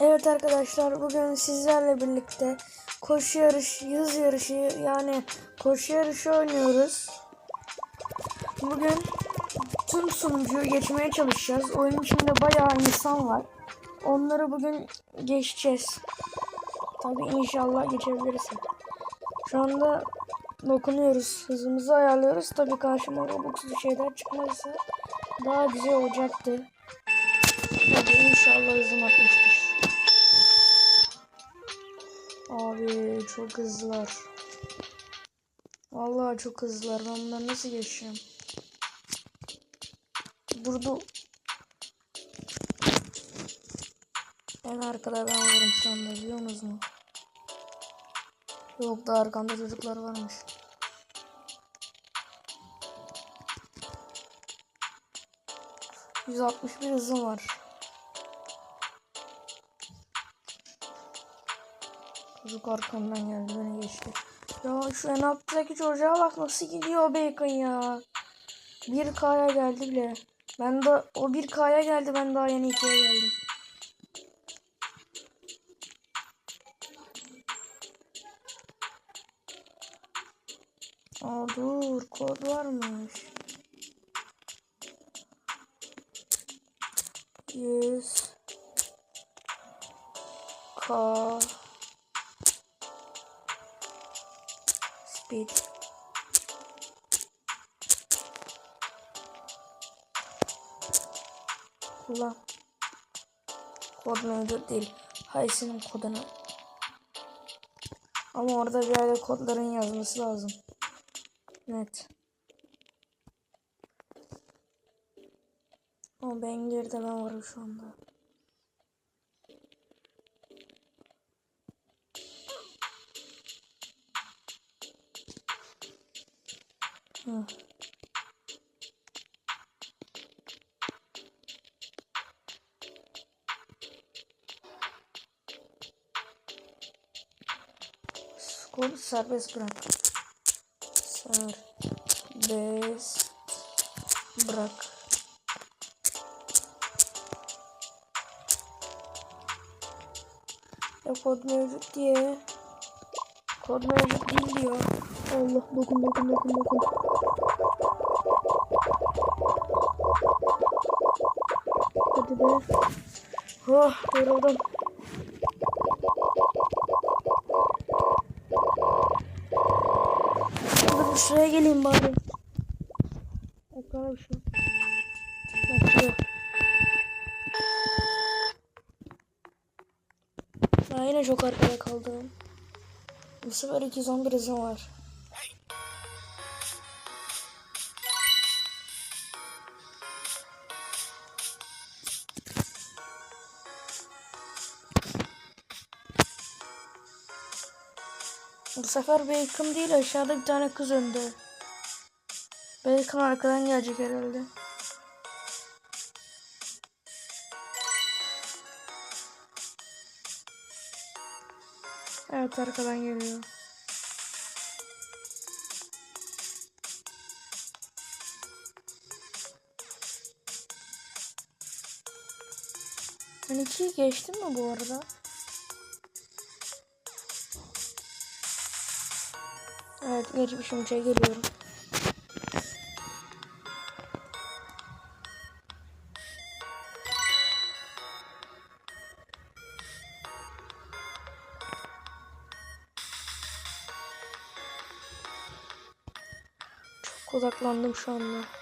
Evet arkadaşlar bugün sizlerle birlikte koşu yarışı, yüz yarışı yani koşu yarışı oynuyoruz. Bugün tüm sunucuyu geçmeye çalışacağız. Oyun içinde bayağı insan var. Onları bugün geçeceğiz. Tabi inşallah geçebilirsek. Şu anda dokunuyoruz. Hızımızı ayarlıyoruz. Tabi karşıma Robux'lu şeyler çıkmazsa daha güzel olacaktı. Hadi inşallah hızım atmıştır. Abi çok hızlılar. Vallahi çok hızlılar. Ben bunları nasıl geçeceğim? Durdu. En arkada ben varım şu anda biliyor musunuz mu? Yok da arkamda çocuklar varmış. Yüz altmış bir hızım var. Çocuk arkamdan geldi beni geçti. Ya şu en alttaki çocuğa bak nasıl gidiyor bacon ya. 1K'ya geldi bile. Ben de o 1K'ya geldi ben daha yeni 2'ye geldim. Aa dur kod varmış. 100 K Speed Kullan Kod mevcut değil. Hayesinin kodunu. Ama orada bir yerde kodların yazması lazım. Net. Ama ben geride ben varım şu anda Hı. Skor serbest bırak. Serbest bırak. Ya kod mevcut diye. Kod mevcut değil diyor. Allah dokun dokun dokun dokun. Hadi be. Oh yoruldum. Dur şuraya geleyim bari. Bir şey. Bak şuraya. Ya yine çok arkada kaldım. Bu sefer 211 hızım var. Sefer Bacon değil aşağıda bir tane kız önde. Bacon arkadan gelecek herhalde. Evet arkadan geliyor. Ben ikiyi geçtim mi bu arada? Evet geçmişim şey geliyorum. Çok odaklandım şu anda.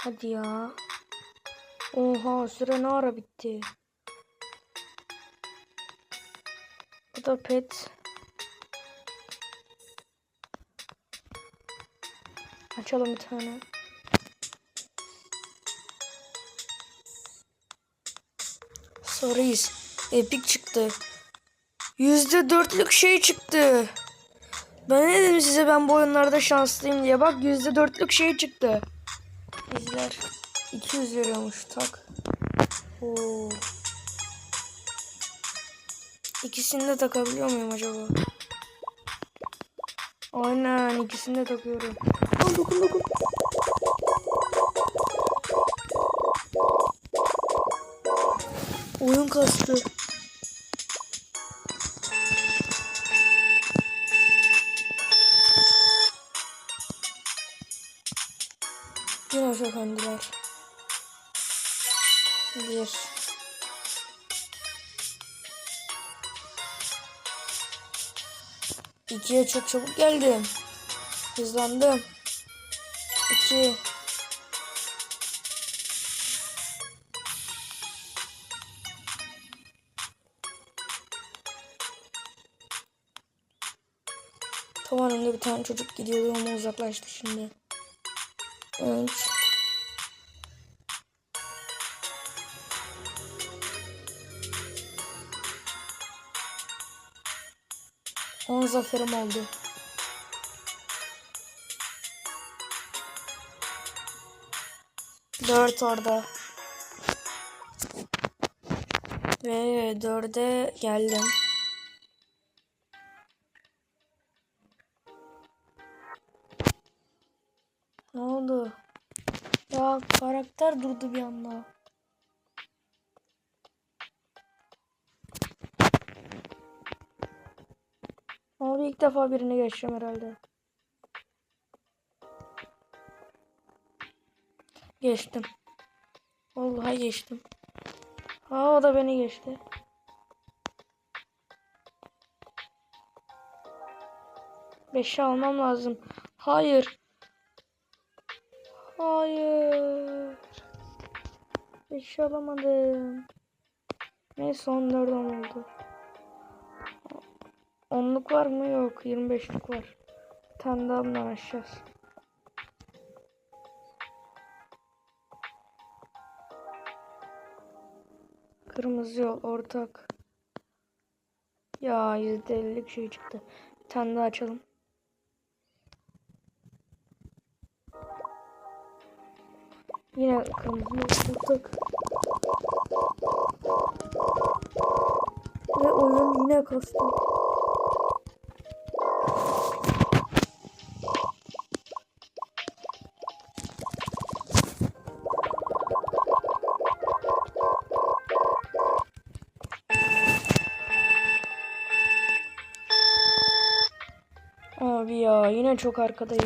Hadi ya. Oha süre ne ara bitti. Bu da pet. Açalım bir tane. Sorries. Epic çıktı. Yüzde dörtlük şey çıktı. Ben ne dedim size ben bu oyunlarda şanslıyım diye. Bak yüzde dörtlük şey çıktı. İzler. 200 veriyormuş tak. Oo. İkisini de takabiliyor muyum acaba? Aynen ikisini de takıyorum. Aa, dokun dokun. Oyun kastı. Bir. İkiye çok çabuk geldim. Hızlandım. İki. Tam önümde bir tane çocuk gidiyordu ama uzaklaştı şimdi. Üç. Zaferim oldu. Dört orada. Ve dörde geldim. Ne oldu? Ya karakter durdu bir anda. Abi ilk defa birini geçeceğim herhalde. Geçtim. Vallahi geçtim. Aa o da beni geçti. Beşi almam lazım. Hayır. Hayır. Beşi alamadım. Neyse 14 oldu. Onluk var mı? Yok. 25'lik var. Bir tane daha bundan aşacağız. Kırmızı yol ortak. Ya %50'lik şey çıktı. Bir tane daha açalım. Yine kırmızı yol ortak. Ve oyun yine kastı. Yine çok arkadayım.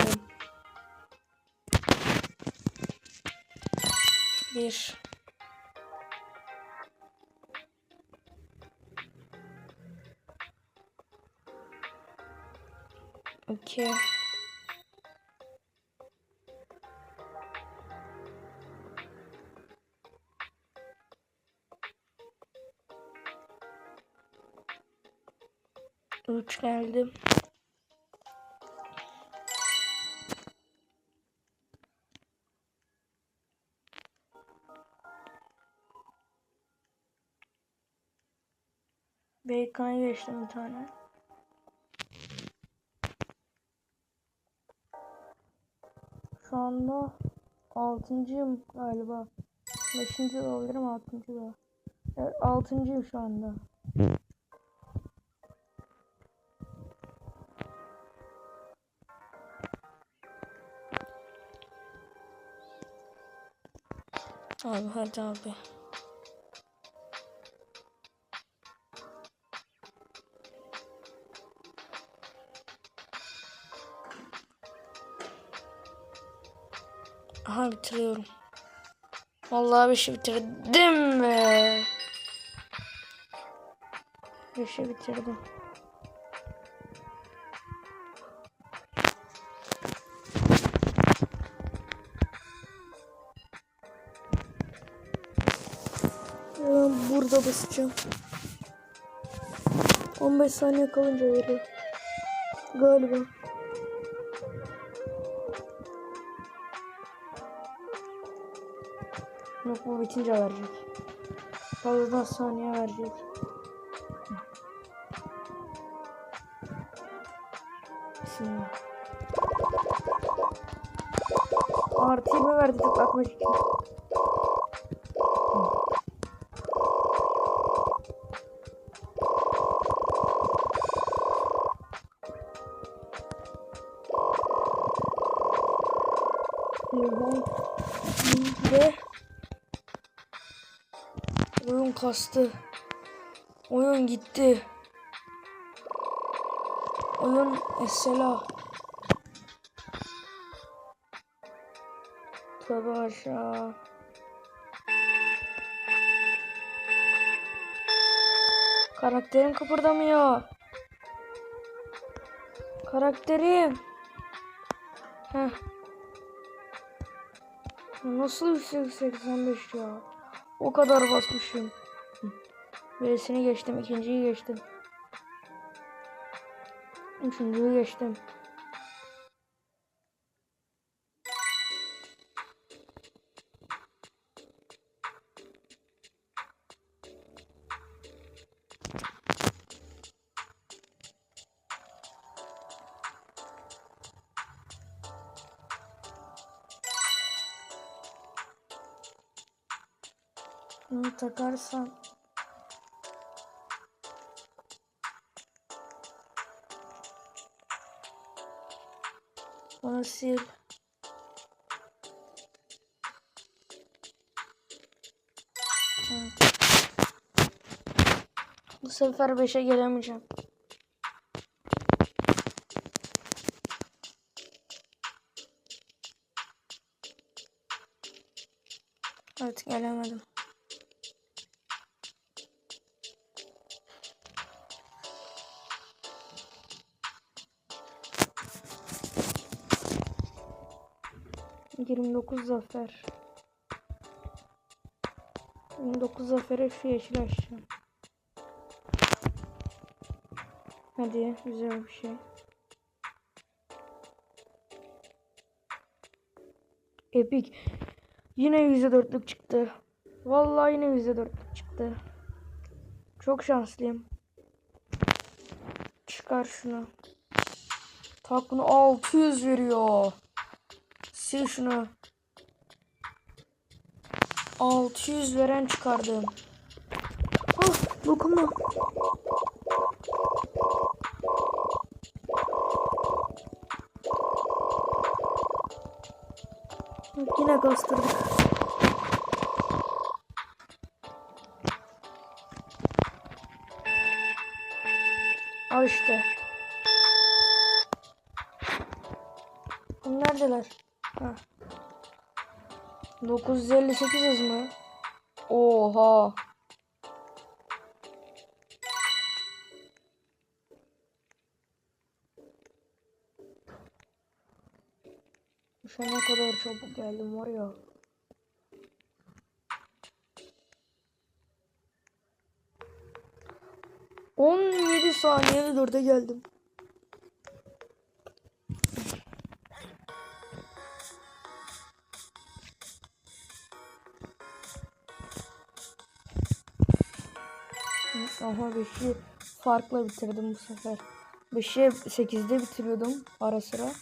Bir. İki. Üç geldim. Geçtim bir tane. Şu anda altıncıyım galiba. Beşinci olabilirim altıncı da. Evet altıncıyım şu anda. Abi hadi abi. Bitiriyorum. Vallahi bir şey bitirdim be. Bir şey bitirdim. Ben burada basacağım. 15 saniye kalınca veriyor. Galiba. Bitince verecek. Fazladan saniye verecek. Bismillah. Artı 20 verdi tıklatmak için. Kastı. Oyun gitti. Oyun esela. Tövbe aşağı. Karakterim kıpırdamıyor. Karakterim. Heh. Nasıl 185 ya? O kadar basmışım. Birisini geçtim, ikinciyi geçtim. Üçüncüyü geçtim. Bunu takarsan Evet. Bu sefer 5'e gelemeyeceğim. Evet gelemedim. Yirmi dokuz zafer. Yirmi dokuz zafere şu yeşil açacağım. Hadi güzel bir şey. Epic. Yine %4'lük çıktı. Vallahi yine %4'lük çıktı. Çok şanslıyım. Çıkar şunu. Tak bunu 600 veriyor. Sil şunu. 600 veren çıkardım. Ah dokunma. Yine kastırdık. Al işte. Neredeler? Ha. 958 mı? Oha. Şu an ne kadar çabuk geldim var ya. On yedi saniyede dörde geldim. Aha 5'i farkla bitirdim bu sefer. 5'i 8'de bitiriyordum ara sıra.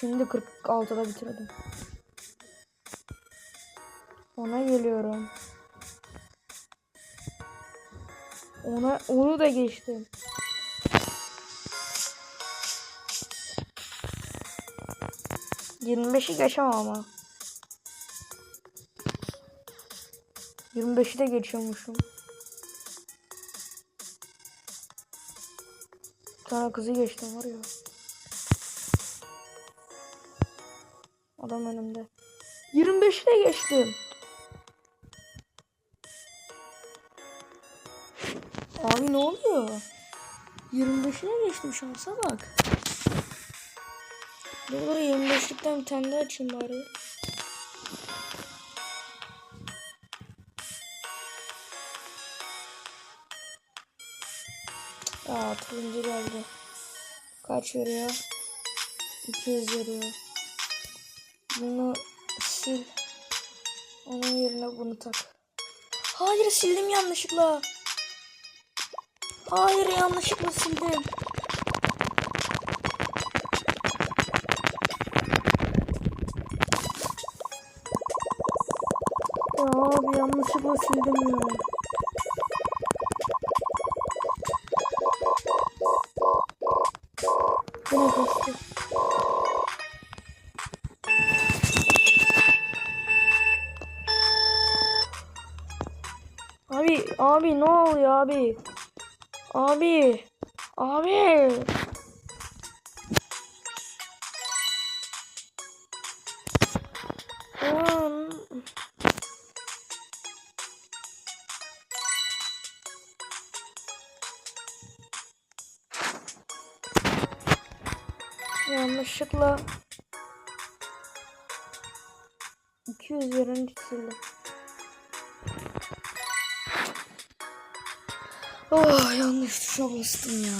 Şimdi 46'da bitirdim. Ona geliyorum. Ona onu da geçtim. Yirmi beşi geçemem ama. 25'i de geçiyormuşum. Tane kızı geçtim var ya. Adam önümde. 25'i de geçtim. Abi ne oluyor? 25'ine geçtim şansa bak. Dur 25'likten bir tane daha açayım bari. Turuncu geldi. Kaç veriyor? 200 veriyor. Bunu sil. Onun yerine bunu tak. Hayır sildim yanlışlıkla. Hayır yanlışlıkla sildim. Ya abi yanlışlıkla sildim ya. Abi. Abi. Yanlışlıkla 200 yerin sildim. Oh yanlış tuşa bastım ya.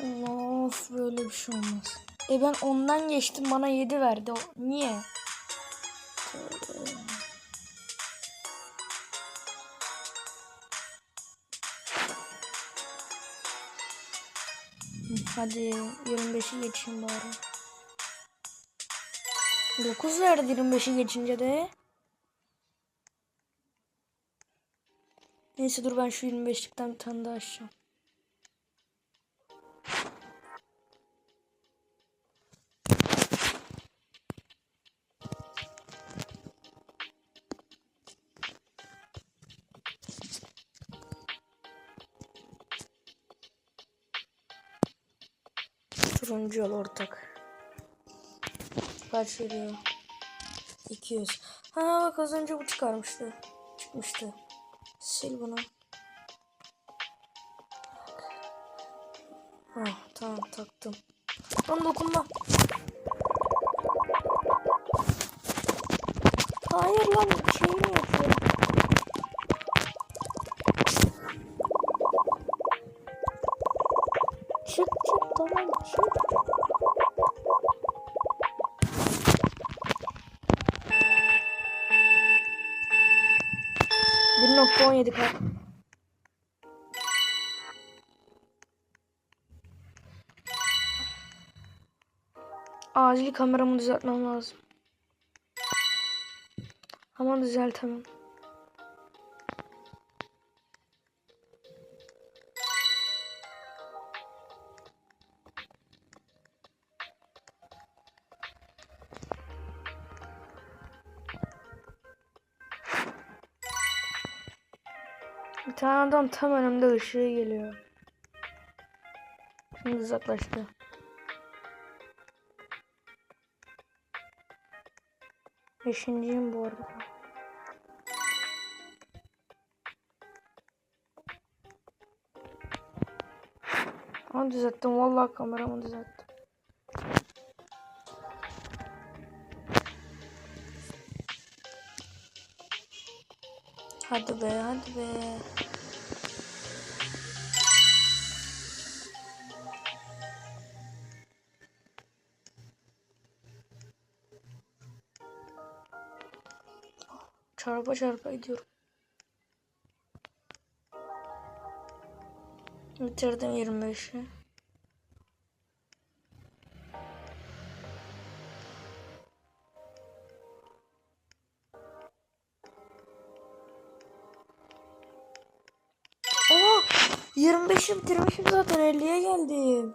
Of böyle bir şey olmaz. E ben ondan geçtim bana 7 verdi. Niye? Hadi 25'i geçeyim bari. 9 verdi 25'i geçince de. Neyse dur ben şu 25'likten bir tane daha açacağım. Turuncu yol ortak. Kaç veriyor? 200. Ha bak az önce bu çıkarmıştı. Çıkmıştı. Sil bunu. Ha tamam taktım. Lan dokunma. Hayır lan şey mi yapıyor? 17k. Acil kameramı düzeltmem lazım. Ama düzeltemem. Adam tam önümde ışığı geliyor. Şimdi uzaklaştı. Beşinciyim bu arada. Ama düzelttim. Vallahi kameramı düzelttim. Hadi be, hadi be. Çarpa çarpa gidiyorum. Bitirdim 25'i. Aa, 25'i bitirmişim zaten 50'ye geldim.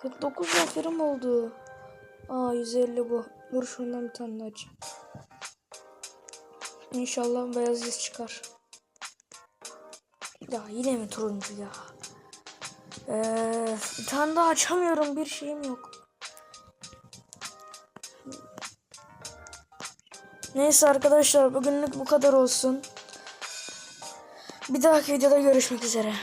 49 zaferim oldu. Aa 150 bu. Dur şundan bir tane açayım. İnşallah beyaz yüz çıkar. Ya yine mi turuncu ya? Ee, bir tane daha açamıyorum. Bir şeyim yok. Neyse arkadaşlar bugünlük bu kadar olsun. Bir dahaki videoda görüşmek üzere.